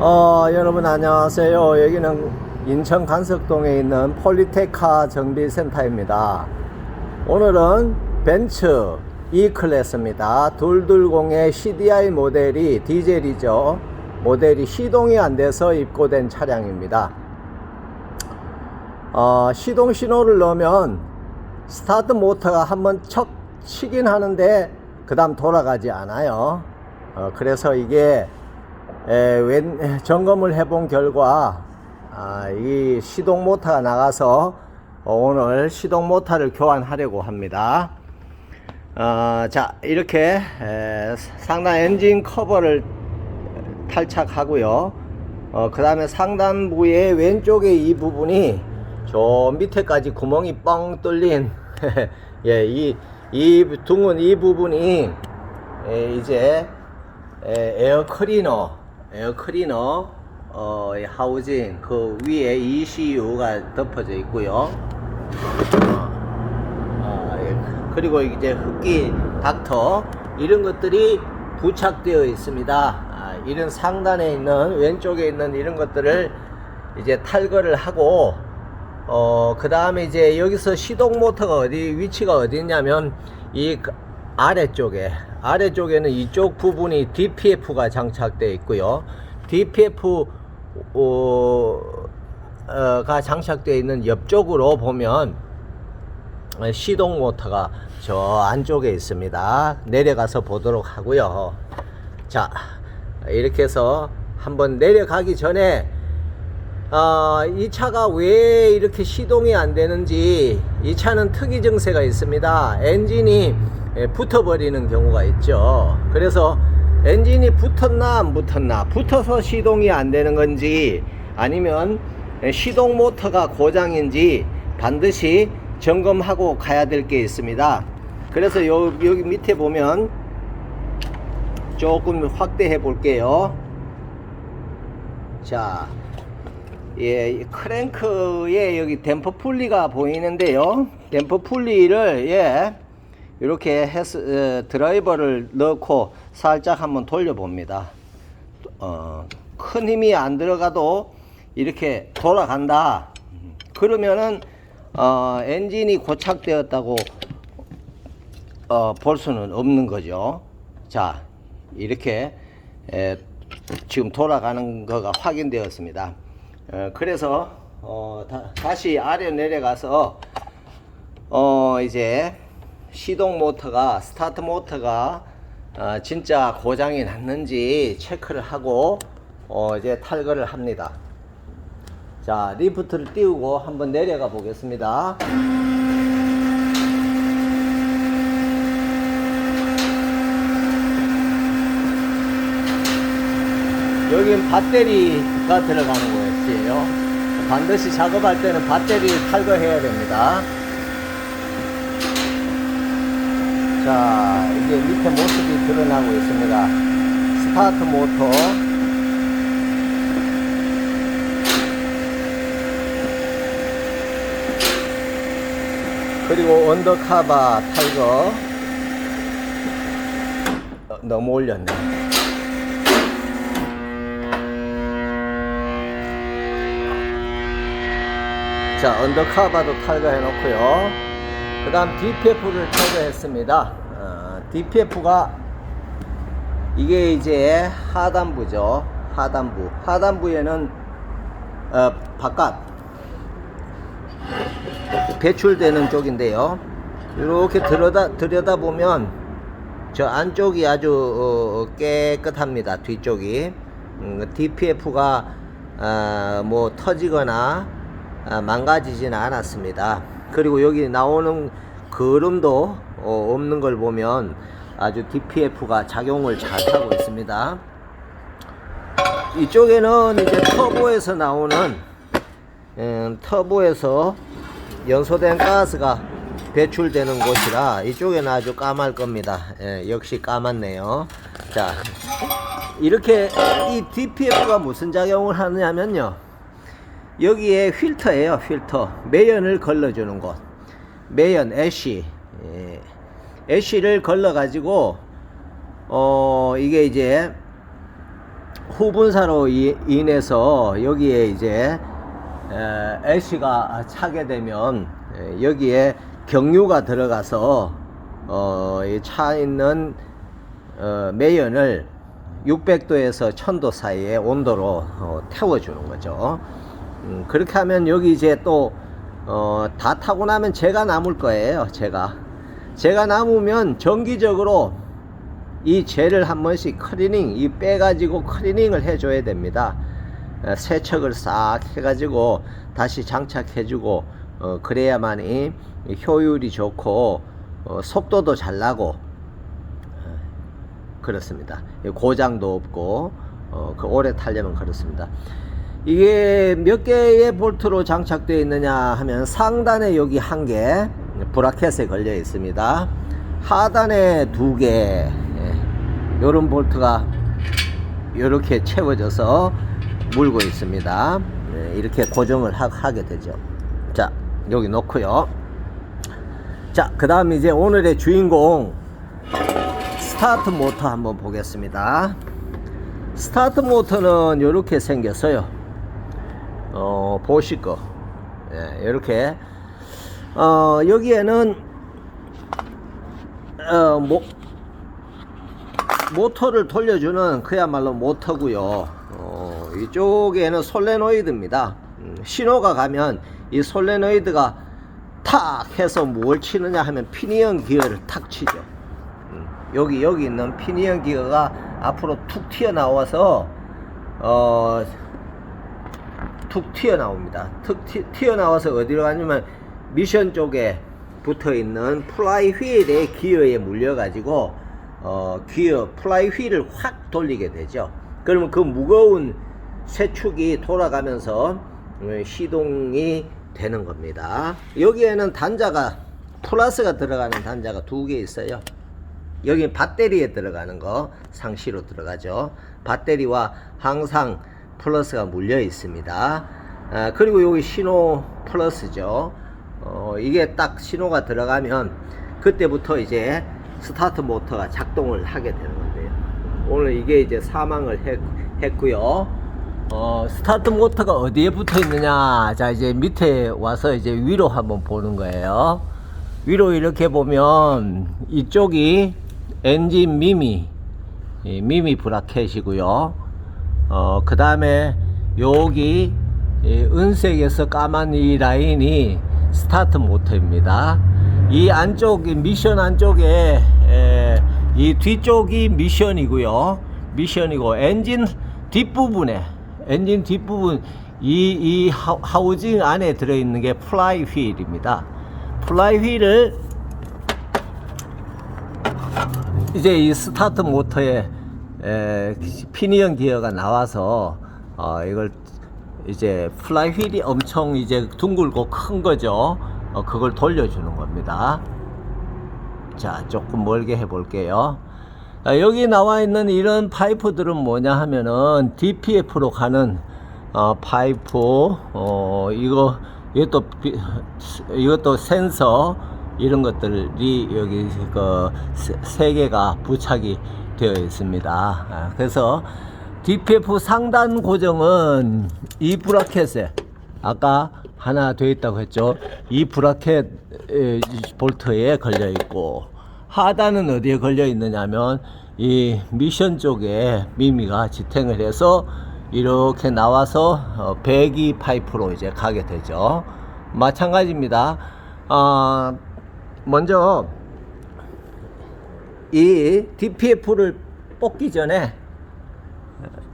어, 여러분 안녕하세요. 여기는 인천 간석동에 있는 폴리테카 정비센터입니다. 오늘은 벤츠 E클래스입니다. 220의 CDI 모델이 디젤이죠. 모델이 시동이 안 돼서 입고된 차량입니다. 어, 시동 신호를 넣으면 스타트 모터가 한번 척 치긴 하는데 그 다음 돌아가지 않아요. 어, 그래서 이게 에, 웬, 점검을 해본 결과 아, 이 시동 모터가 나가서 어, 오늘 시동 모터를 교환하려고 합니다. 어, 자 이렇게 에, 상단 엔진 커버를 탈착하고요. 어, 그 다음에 상단부의 왼쪽에 이 부분이 저 밑에까지 구멍이 뻥 뚫린 예, 이, 이 둥은 이 부분이 에, 이제 에, 에어 클리너 에어 클리너 어, 이 하우징 그 위에 ECU가 덮어져 있고요. 어, 예. 그리고 이제 흡기 닥터 이런 것들이 부착되어 있습니다. 아, 이런 상단에 있는 왼쪽에 있는 이런 것들을 이제 탈거를 하고 어, 그 다음에 이제 여기서 시동 모터가 어디, 위치가 어디 있냐면, 이그 아래쪽에, 아래쪽에는 이쪽 부분이 DPF가 장착되어 있고요. DPF, 어, 어, 가 장착되어 있는 옆쪽으로 보면, 어, 시동 모터가 저 안쪽에 있습니다. 내려가서 보도록 하고요. 자, 이렇게 해서 한번 내려가기 전에 어, 이 차가 왜 이렇게 시동이 안 되는지 이 차는 특이 증세가 있습니다. 엔진이 예, 붙어버리는 경우가 있죠. 그래서 엔진이 붙었나 안 붙었나 붙어서 시동이 안 되는 건지 아니면 예, 시동 모터가 고장인지 반드시 점검하고 가야 될 게 있습니다. 그래서 요, 여기 밑에 보면 조금 확대해 볼게요. 자, 예, 이 크랭크에 여기 댐퍼 풀리가 보이는데요. 댐퍼 풀리를 예, 이렇게 해서 어, 드라이버를 넣고 살짝 한번 돌려봅니다. 어, 큰 힘이 안 들어가도 이렇게 돌아간다. 그러면은 어, 엔진이 고착되었다고 어, 볼 수는 없는 거죠. 자, 이렇게 에, 지금 돌아가는 거가 확인되었습니다. 어, 그래서 어, 다, 시 아래 내려가서 어, 이제 시동 모터가 스타트 모터가 어, 진짜 고장이 났는지 체크를 하고 어, 이제 탈거를 합니다. 자 리프트를 띄우고 한번 내려가 보겠습니다. 여긴 배터리가 들어가는 것이에요. 반드시 작업할 때는 배터리를 탈거해야 됩니다. 자, 이제 밑에 모습이 드러나고 있습니다. 스타트 모터. 그리고 언더카바. 어, 너무 올렸네. 자, 언더카바도 탈거해 놓고요. 그 다음 DPF를 탈거했습니다. 어, DPF가 이게 이제 하단부죠. 하단부. 하단부에는 어, 바깥 배출되는 쪽인데요. 이렇게 들여다 들여다 보면 저 안쪽이 아주 어, 깨끗합니다. 뒤쪽이 음, DPF가 아, 뭐 터지거나 아, 망가지지는 않았습니다. 그리고 여기 나오는 그름도 어, 없는 걸 보면 아주 DPF가 작용을 잘 하고 있습니다. 이쪽에는 이제 터보에서 나오는 음, 터보에서 연소된 가스가 배출되는 곳이라 이쪽에는 아주 까말 겁니다. 예, 역시 까맣네요. 자, 이렇게 이 DPF가 무슨 작용을 하느냐면요. 여기에 필터예요 필터 매연을 걸러주는 곳 매연 애쉬 예. 애쉬를 걸러 가지고 어 이게 이제 후분사로 이- 인해서 여기에 이제 에, 애쉬가 차게 되면 에, 여기에 경유가 들어가서 어, 이차 있는 어, 매연을 600도에서 1000도 사이의 온도로 어, 태워주는 거죠. 음, 그렇게 하면 여기 이제 또, 어, 다 타고 나면 제가 남을 거예요. 제가. 제가 남으면 정기적으로 이 젤을 한 번씩 클리닝, 이 빼가지고 클리닝을 해줘야 됩니다. 어, 세척을 싹 해가지고 다시 장착해주고, 어, 그래야만이 효율이 좋고, 어, 속도도 잘 나고, 그렇습니다. 고장도 없고 어, 그 오래 타려면 그렇습니다. 이게 몇 개의 볼트로 장착되어 있느냐 하면 상단에 여기 한 개 브라켓에 걸려 있습니다. 하단에 두 개. 이런 볼트가 이렇게 채워져서 물고 있습니다. 예, 이렇게 고정을 하, 하게 되죠. 자, 여기 놓고요. 자, 그 다음 이제 오늘의 주인공 스타트 모터 한번 보겠습니다. 스타트 모터는 이렇게 생겼어요. 어, 보시고. 예, 이렇게. 어, 여기에는, 어, 모, 모터를 돌려주는 그야말로 모터고요 어, 이쪽에는 솔레노이드입니다. 음, 신호가 가면 이 솔레노이드가 탁 해서 뭘 치느냐 하면 피니언 기어를 탁 치죠. 음, 여기 여기 있는 피니언 기어가 앞으로 툭 튀어나와서 어, 툭 튀어나옵니다. 툭 튀, 튀어나와서 어디로 가냐면 미션 쪽에 붙어 있는 플라이 휠의 기어에 물려 가지고 어, 기어 플라이 휠을 확 돌리게 되죠. 그러면 그 무거운 쇠축이 돌아가면서 어, 시동이 되는 겁니다. 여기에는 단자가 플러스가 들어가는 단자가 두 개 있어요. 여기 배터리에 들어가는 거 상시로 들어가죠. 배터리와 항상 플러스가 물려 있습니다. 아, 그리고 여기 신호 플러스죠. 어, 이게 딱 신호가 들어가면 그때부터 이제 스타트 모터가 작동을 하게 되는 건데요. 오늘 이게 이제 사망을 했, 했고요. 어, 스타트 모터가 어디에 붙어 있느냐. 자, 이제 밑에 와서 이제 위로 한번 보는 거예요. 위로 이렇게 보면 이쪽이 엔진 미미, 이 미미 브라켓이고요. 어, 그 다음에 여기 이 은색에서 까만 이 라인이 스타트 모터입니다. 이 안쪽, 이 미션 안쪽에 에, 이 뒤쪽이 미션이고요. 미션이고 엔진 뒷부분에 엔진 뒷부분 이, 이 하- 하우징 안에 들어있는 게 플라이 휠입니다. 플라이 휠을 이제 이 스타트 모터에 에, 피니언 기어가 나와서 어, 이걸 이제 플라이 휠이 엄청 이제 둥글고 큰 거죠. 어, 그걸 돌려주는 겁니다. 자, 조금 멀게 해볼게요. 아, 여기 나와 있는 이런 파이프들은 뭐냐 하면은 DPF로 가는 어, 파이프, 어, 이거, 이것도, 비- 이것도 센서, 이런 것들이 여기 그 세 개가 부착이 되어 있습니다. 아, 그래서 DPF 상단 고정은 이 브라켓에 아까 하나 되어 있다고 했죠. 이 브라켓 에, 볼트에 걸려 있고 하단은 어디에 걸려 있느냐면 이 미션 쪽에 미미가 지탱을 해서 이렇게 나와서 어, 배기 파이프로 이제 가게 되죠. 마찬가지입니다. 아, 먼저 이 DPF를 뽑기 전에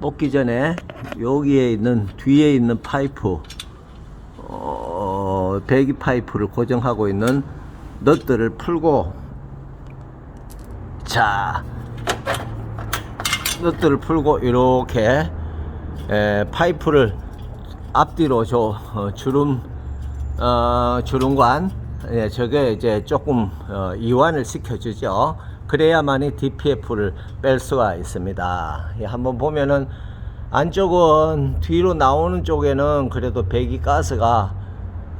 뽑기 전에 여기에 있는 뒤에 있는 파이프 어, 배기 파이프를 고정하고 있는 넛들을 풀고 자 넛들을 풀고 이렇게 에, 파이프를 앞뒤로 저 어, 주름 어, 주름관 예, 저게 이제 조금 어, 이완을 시켜주죠. 그래야만이 DPF를 뺄 수가 있습니다. 예, 한번 보면은 안쪽은 뒤로 나오는 쪽에는 그래도 배기 가스가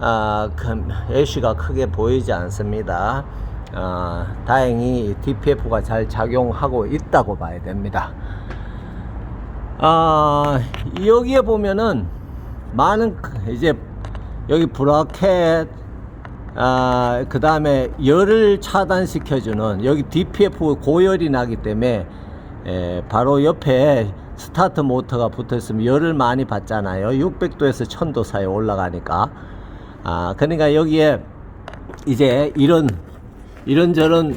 아, 그 애쉬가 크게 보이지 않습니다. 아, 다행히 DPF가 잘 작용하고 있다고 봐야 됩니다. 아 여기에 보면은 많은 그- 이제 여기 브라켓 아, 그 다음에 열을 차단시켜주는 여기 DPF 고열이 나기 때문에 에, 바로 옆에 스타트 모터가 붙어 있으면 열을 많이 받잖아요. 600도에서 1000도 사이 올라가니까. 아, 그러니까 여기에 이제 이런 이런저런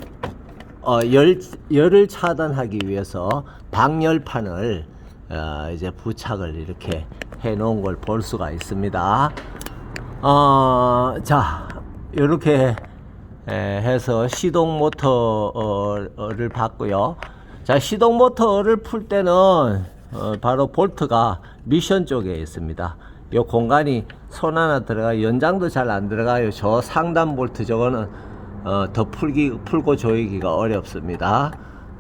어, 열, 열을 차단하기 위해서 방열판을 어, 이제 부착을 이렇게 해 놓은 걸 볼 수가 있습니다. 어, 자, 이렇게 해서 시동 모터를 봤고요. 자, 시동 모터를 풀 때는 어, 바로 볼트가 미션 쪽에 있습니다. 이 공간이 손 하나 들어가 연장도 잘 안 들어가요. 저 상단 볼트 저거는 어, 더 풀기 풀고 조이기가 어렵습니다.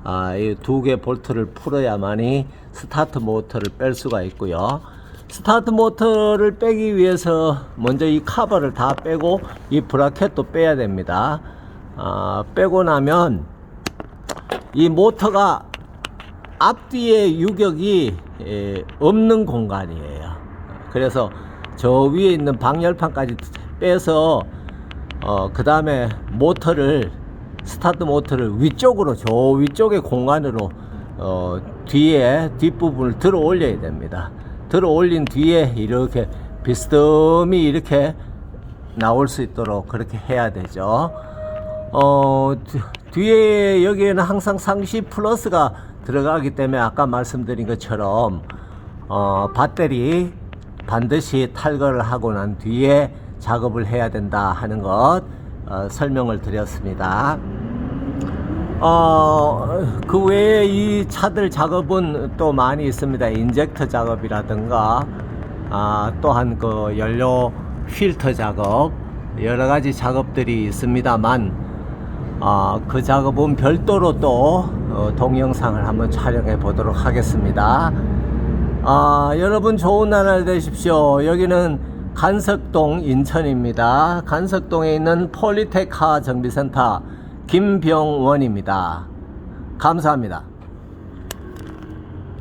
아, 이 두 개 볼트를 풀어야만이 스타트 모터를 뺄 수가 있고요. 스타트 모터를 빼기 위해서 먼저 이 카버를 다 빼고 이 브라켓도 빼야 됩니다. 아, 빼고 나면 이 모터가 앞뒤의 유격이 에, 없는 공간이에요. 그래서 저 위에 있는 방열판까지 빼서 어, 그 다음에 모터를 스타트 모터를 위쪽으로 저 위쪽의 공간으로 어, 뒤에 뒷부분을 들어 올려야 됩니다. 들어 올린 뒤에 이렇게 비스듬히 이렇게 나올 수 있도록 그렇게 해야 되죠. 어, 뒤- 뒤에 여기에는 항상 상시 플러스가 들어가기 때문에 아까 말씀드린 것처럼 어, 배터리 반드시 탈거를 하고 난 뒤에 작업을 해야 된다 하는 것 어, 설명을 드렸습니다. 어, 그 외에 이 차들 작업은 또 많이 있습니다. 인젝터 작업이라든가, 아, 또한 그 연료 필터 작업, 여러 가지 작업들이 있습니다만, 아, 그 작업은 별도로 또 어, 동영상을 한번 촬영해 보도록 하겠습니다. 아, 여러분 좋은 나날 되십시오. 여기는 간석동 인천입니다. 간석동에 있는 폴리테카 정비센터 김병원입니다. 감사합니다.